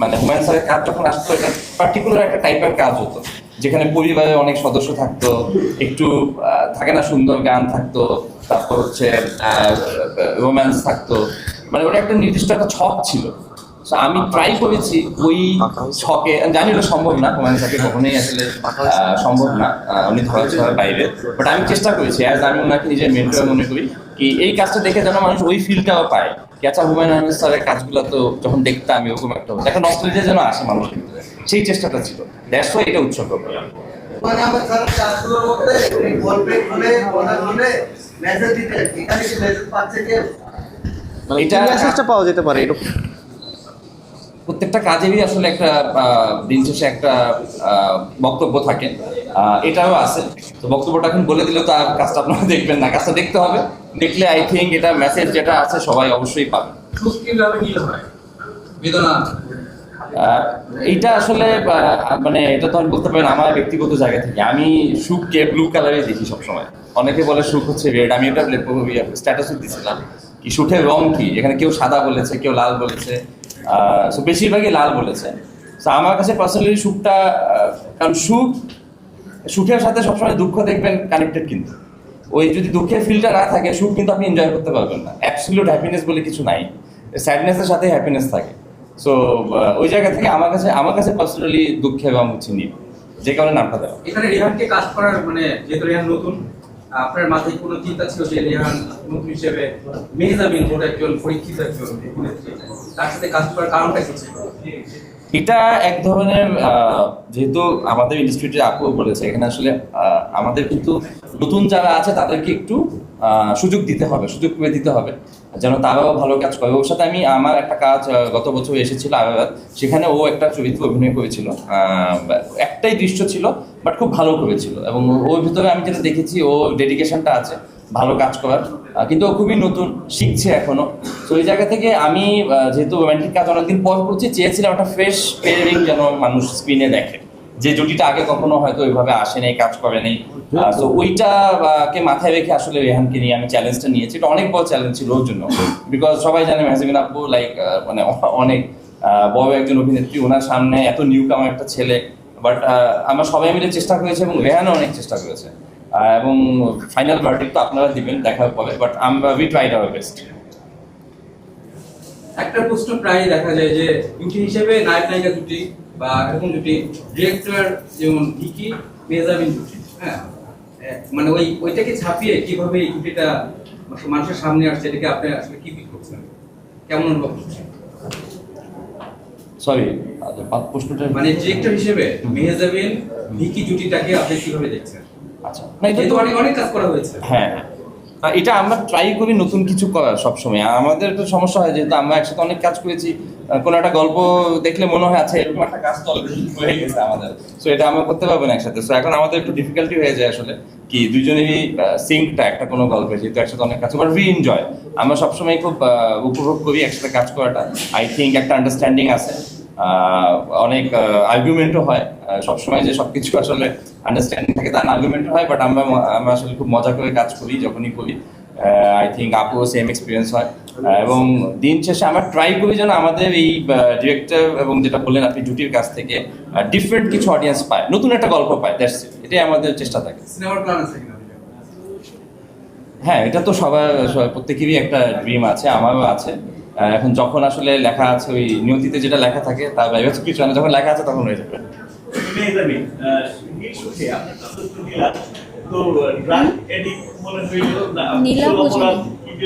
মানে হুমায়ুন স্যারের কাজ যখন আসতো পার্টিকুলার একটা টাইপের কাজ হতো। যেখানে পরিবারে অনেক সদস্য থাকতো, একটু থাকে না সুন্দর গান থাকতো, তারপর হচ্ছে রোম্যান্স থাকতো। মানে ওটা একটা নির্দিষ্ট একটা ছক ছিল। আমি ট্রাই করেছি ওই ছকে জানি ওটা সম্ভব না। হুমায়ুন স্যারকে কখনোই আসলে সম্ভব না। উনি ধরা ছোঁয়ার বাইরে বাট আমি চেষ্টা করেছি অ্যাজ আমি ওনাকে নিজের মেন্টর মনে করি কি এই কাজটা দেখে যেন মানুষ ওই ফিলটাও পায়। ক্যাচা হুমায়ুন আহমেদ স্যারের কাজগুলো তো যখন দেখতাম এরকম একটা হতো একটা নস্টালজিয়া যেন আসে মানুষ সেই চেষ্টাটা ছিল। দ্যাটস ওয়াই এটা উৎসর্গ করা। মানে আমার স্যার কাজগুলোর মধ্যে গল্পে খুলে কথা খুলে মেসেজ দিতে। এখানে কি মেসেজ পাচ্ছে কি এটা- এটা মেসেজটা পাওয়া যেতে পারে এরকম। প্রত্যেকটা কাজেরই আসলে একটা আহ, দিন শেষে একটা বক্তব্য থাকে। এটাও আছে। তো বক্তব্যটা এখন বলে দিলে তো আর কাজটা আপনারা দেখবেন না। কাজটা দেখতে হবে। দেখলে আই থিঙ্ক এটা মেসেজ যেটা আছে সবাই অবশ্যই পাবে। এইটা আসলে মানে এটা তো আমি বলতে পারেন আমার ব্যক্তিগত জায়গা থেকে। আমি সুখকে ব্লু কালারে দেখি সবসময়। অনেকে বলে সুখ হচ্ছে রেড আমি এটা স্ট্যাটাসও দিছিলাম। কি সুখের রং কি? এখানে কেউ সাদা বলেছে কেউ লাল বলেছে। সো বেশিরভাগই লাল বলেছে তো আমার কাছে পার্সোনালি সুখটা কারণ সুখ, সুখের সাথে সবসময় দুঃখ দেখবেন কানেক্টেড কিন্তু। ওই যদি দুঃখের ফিলটা না থাকে, সুখ কিন্তু আপনি এনজয় করতে পারবেন না। অ্যাবসলিউট হ্যাপিনেস বলে কিছু নাই। স্যাডনেসের সাথে হ্যাপিনেস থাকে। সো ওই জায়গা থেকে আমার কাছে আমার কাছে পার্সোনালি দুঃখে রং হচ্ছে নীল যে কারণে নামটা দেওয়া। এখানে রেহানকে কাজ করার মানে যেহেতু রেহান নতুন আপনার মাথায় কোনো চিন্তা ছিল যে রেহান নতুন হিসেবে মেহজাবিন ওটা একজন পরীক্ষিত একজন তার সাথে কাজ করার কারণটা কি ছিল? এটা এক ধরনের যেহেতু আমাদের ইনস্টিটিউটে আপু বলেছে, এখানে আসলে আমাদের কিন্তু নতুন যারা আছে তাদেরকে একটু সুযোগ দিতে হবে, সুযোগ করে দিতে হবে, যেন তারাও ভালো কাজ করে। ওর সাথে আমি, আমার একটা কাজ গত বছর এসেছিল আবার সেখানে ও একটা চরিত্র অভিনয় করেছিল একটাই দৃশ্য ছিল, বাট খুব ভালো করেছিল। এবং ওর ভিতরে আমি যেটা দেখেছি, ও ডেডিকেশনটা আছে ভালো কাজ করার কিন্তু খুবই নতুন শিখছে এখনও। তো ওই জায়গা থেকে আমি যেহেতু রোমান্টিক কাজ অনেকদিন পর করছি চেয়েছিলাম একটা ফ্রেশ পেয়ারিং যেন মানুষ স্ক্রিনে দেখে। যে জুটিটা আগে কখনো হয়তো ওইভাবে আসে নাই কাজ করে নেই। তো ওইটা কে মাথায় রেখে আসলে রেহানকে নিয়ে আমি চ্যালেঞ্জটা নিয়েছি। এটা অনেক বড় চ্যালেঞ্জ ছিল ওর জন্য। বিকজ সবাই জানে মেহজাবিন আপু লাইক মানে অনেক বড় একজন অভিনেত্রী। ওনার সামনে এত নিউ কামার একটা ছেলে। বাট আমরা সবাই মিলে চেষ্টা করেছি এবং রেহানও অনেক চেষ্টা করেছে। এবং ফাইনাল ভার্ডিক তো আপনারা দিবেন দেখার পরে বাট আমরা উই ট্রাইড আওয়ার বেস্ট একটা প্রশ্ন প্রায় দেখা যায় যে জুটি হিসেবে নায়ক নায়িকা জুটি বা এরকম জুটি ডিরেক্টর যেমন ভিকি মেহজাবিন জুটি হ্যাঁ? মানে ওই ওইটাকে ছাপিয়ে কীভাবে এই জুটিটা মানুষের সামনে আসছে এটাকে আপনি আসলে কি ফিল করছেন? কেমন অনুভব করছেন? সরি প্রশ্নটা মানে ডিরেক্টর হিসেবে মেহজাবিন ভিকি জুটিটাকে আপনি কীভাবে দেখছেন? আচ্ছা। না এটা তো অনেক অনেক কাজ করা হয়েছে। হ্যাঁ। এটা আমরা ট্রাই করি নতুন কিছু করার সবসময়। আমাদের একটা সমস্যা হয় যেহেতু আমরা একসাথে অনেক কাজ করেছি কোনো একটা গল্প দেখলে মনে হয় আচ্ছা এরকম একটা কাজ তো হয়ে গেছে আমাদের। সো এটা আমরা করতে পারব না একসাথে। সো এখন আমাদের একটু ডিফিকাল্টি হয়ে যায় আসলে কি দুজনেরই সিঙ্কটা একটা কোনো গল্পে যেহেতু একসাথে অনেক কাজ বাট উই এনজয় আমরা সবসময় খুব উপভোগ করি একসাথে কাজ করাটা। আই থিঙ্ক একটা আন্ডারস্ট্যান্ডিং আছে। অনেক আর্গুমেন্টও হয়। সবসময় যে সবকিছু আসলে আন্ডারস্ট্যান্ডিং থাকে তার আর্গুমেন্ট হয় বাট আমরা আমরা আসলে খুব মজা করে কাজ করি যখনই করি। আই থিঙ্ক আপুও সেম এক্সপিরিয়েন্স হয়। এবং দিন শেষে আমরা ট্রাই করি যেন আমাদের এই ডিরেক্টর এবং যেটা বললেন আপনি জুটির কাছ থেকে ডিফারেন্ট কিছু অডিয়েন্স পায় নতুন একটা গল্প পায় দ্যাটস এটাই আমাদের চেষ্টা থাকে। সিনেমার প্ল্যান আছে হ্যাঁ এটা তো সবার প্রত্যেকেরই একটা ড্রিম আছে আমারও আছে। এখন যখন আসলে লেখা আছে ওই নিয়তিতে যেটা লেখা থাকে তার বাইরে কিছু না। যখন লেখা আছে তখন হয়ে যাবে। নীল তো ড্রাগ এডিক্ট মনে হইল না